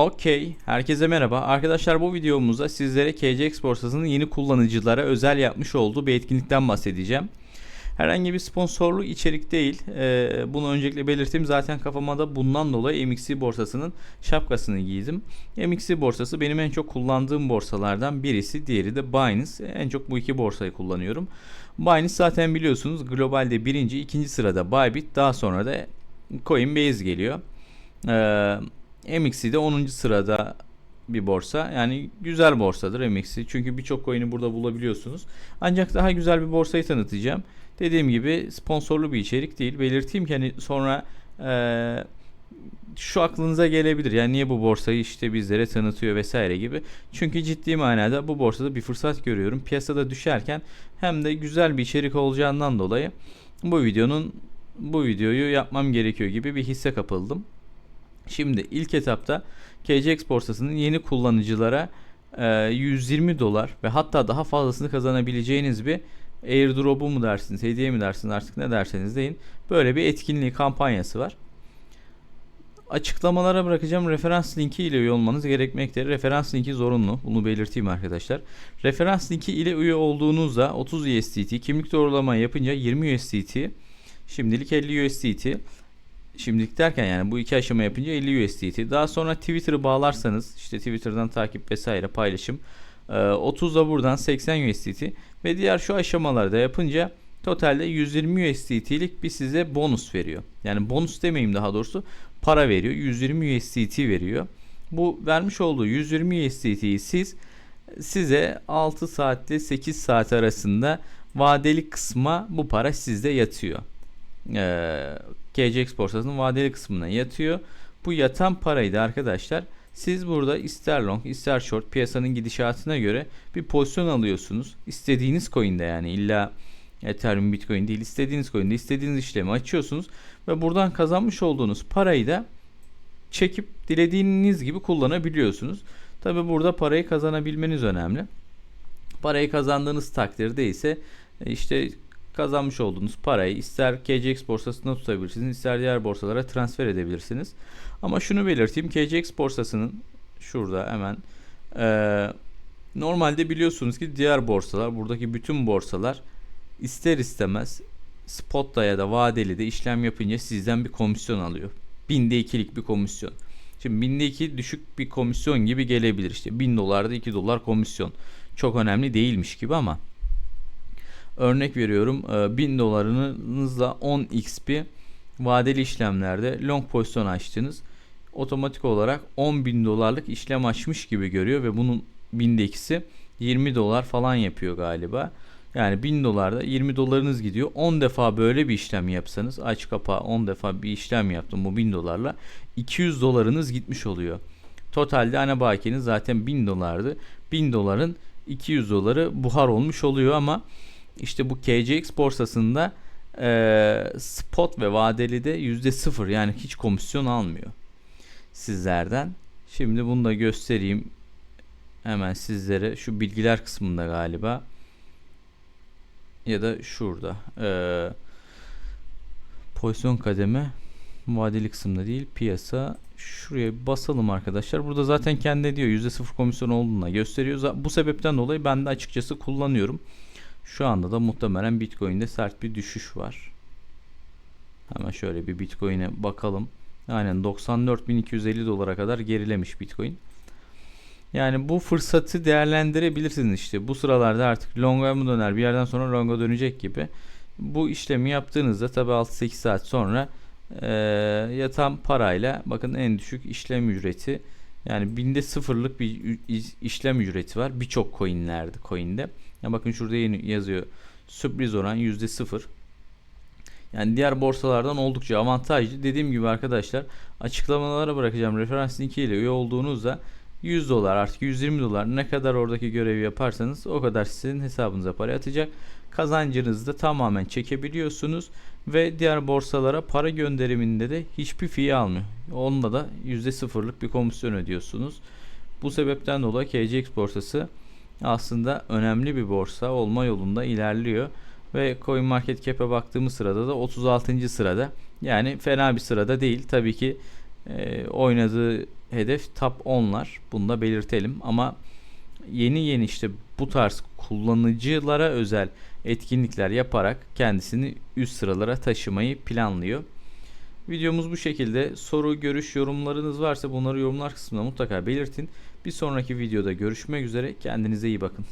Okey, herkese merhaba. Arkadaşlar bu videomuzda sizlere KCX borsasının yeni kullanıcılara özel yapmış olduğu bir etkinlikten bahsedeceğim. Herhangi bir sponsorlu içerik değil. Ee, bunu öncelikle belirteyim. Zaten kafama da bundan dolayı MXC borsasının şapkasını giydim. MXC borsası benim en çok kullandığım borsalardan birisi. Diğeri de Binance. En çok bu iki borsayı kullanıyorum. Binance zaten biliyorsunuz globalde birinci, ikinci sırada Bybit. Daha sonra da Coinbase geliyor. Ee, MXC de 10. sırada bir borsa. Yani güzel borsadır MXC. Çünkü birçok coin'i burada bulabiliyorsunuz. Ancak daha güzel bir borsayı tanıtacağım. Dediğim gibi sponsorlu bir içerik değil. Belirteyim ki hani sonra ee, şu aklınıza gelebilir. Yani niye bu borsayı işte bizlere tanıtıyor vesaire gibi. Çünkü ciddi manada bu borsada bir fırsat görüyorum. Piyasada düşerken hem de güzel bir içerik olacağından dolayı bu videonun bu videoyu yapmam gerekiyor gibi bir hisse kapıldım. Şimdi ilk etapta KCX borsasının yeni kullanıcılara e, 120 dolar ve hatta daha fazlasını kazanabileceğiniz bir airdrop'u mu dersiniz, hediye mi dersiniz artık ne derseniz deyin. Böyle bir etkinliği kampanyası var. Açıklamalara bırakacağım referans linki ile üye olmanız gerekmektedir. Referans linki zorunlu. Bunu belirteyim arkadaşlar. Referans linki ile üye olduğunuzda 30 USDT, kimlik doğrulama yapınca 20 USDT, şimdilik 50 USDT Şimdilik derken yani bu iki aşama yapınca 50 USDT. Daha sonra Twitter'ı bağlarsanız işte Twitter'dan takip vesaire paylaşım 30 da buradan 80 USDT ve diğer şu aşamalarda yapınca totalde 120 USDT'lik bir size bonus veriyor. Yani bonus demeyeyim daha doğrusu para veriyor. 120 USDT veriyor. Bu vermiş olduğu 120 USDT'yi siz size 6 saatle 8 saat arasında vadeli kısma bu para sizde yatıyor. Ee, KCX borsasının vadeli kısmına yatıyor. Bu yatan parayı da arkadaşlar siz burada ister long ister short piyasanın gidişatına göre bir pozisyon alıyorsunuz. İstediğiniz coin'de yani illa Ethereum, Bitcoin değil istediğiniz coin'de istediğiniz işlemi açıyorsunuz ve buradan kazanmış olduğunuz parayı da çekip dilediğiniz gibi kullanabiliyorsunuz. Tabi burada parayı kazanabilmeniz önemli. Parayı kazandığınız takdirde ise işte kazanmış olduğunuz parayı ister KCX borsasında tutabilirsiniz ister diğer borsalara transfer edebilirsiniz. Ama şunu belirteyim KCX borsasının şurada hemen e, normalde biliyorsunuz ki diğer borsalar buradaki bütün borsalar ister istemez spotta ya da vadeli de işlem yapınca sizden bir komisyon alıyor. Binde ikilik bir komisyon. Şimdi binde iki düşük bir komisyon gibi gelebilir işte. Bin dolarda iki dolar komisyon. Çok önemli değilmiş gibi ama Örnek veriyorum 1000 e, dolarınızla 10 XP vadeli işlemlerde long pozisyon açtınız. Otomatik olarak 10 bin dolarlık işlem açmış gibi görüyor ve bunun binde ikisi 20 dolar falan yapıyor galiba. Yani 1000 dolarda 20 dolarınız gidiyor. 10 defa böyle bir işlem yapsanız aç kapağı 10 defa bir işlem yaptım bu 1000 dolarla 200 dolarınız gitmiş oluyor. Totalde ana bakiyeniz zaten 1000 dolardı. 1000 doların 200 doları buhar olmuş oluyor ama işte bu KCX borsasında e, spot ve vadeli de yüzde sıfır. Yani hiç komisyon almıyor sizlerden. Şimdi bunu da göstereyim. Hemen sizlere. Şu bilgiler kısmında galiba. Ya da şurada. E, pozisyon kademe vadeli kısımda değil piyasa. Şuraya basalım arkadaşlar. Burada zaten kendi diyor yüzde sıfır komisyon olduğuna gösteriyor. Bu sebepten dolayı ben de açıkçası kullanıyorum şu anda da muhtemelen Bitcoin'de sert bir düşüş var. Hemen şöyle bir Bitcoin'e bakalım. Aynen 94.250 dolara kadar gerilemiş Bitcoin. Yani bu fırsatı değerlendirebilirsiniz işte. Bu sıralarda artık longa mı döner bir yerden sonra longa dönecek gibi. Bu işlemi yaptığınızda tabi 6-8 saat sonra e, yatan parayla bakın en düşük işlem ücreti yani binde sıfırlık bir işlem ücreti var birçok coinlerde coinde. Ya bakın şurada yeni yazıyor. Sürpriz oran yüzde sıfır. Yani diğer borsalardan oldukça avantajlı. Dediğim gibi arkadaşlar açıklamalara bırakacağım referans linki ile üye olduğunuzda 100 dolar artık 120 dolar ne kadar oradaki görevi yaparsanız o kadar sizin hesabınıza para atacak. Kazancınızı da tamamen çekebiliyorsunuz ve diğer borsalara para gönderiminde de hiçbir fee almıyor. Onda da %0'lık bir komisyon ödüyorsunuz. Bu sebepten dolayı KCX borsası aslında önemli bir borsa olma yolunda ilerliyor. Ve Coin Market Cap'e baktığımız sırada da 36. sırada. Yani fena bir sırada değil. Tabii ki Ee, oynadığı hedef top 10'lar. Bunu da belirtelim ama yeni yeni işte bu tarz kullanıcılara özel etkinlikler yaparak kendisini üst sıralara taşımayı planlıyor. Videomuz bu şekilde. Soru, görüş, yorumlarınız varsa bunları yorumlar kısmında mutlaka belirtin. Bir sonraki videoda görüşmek üzere. Kendinize iyi bakın.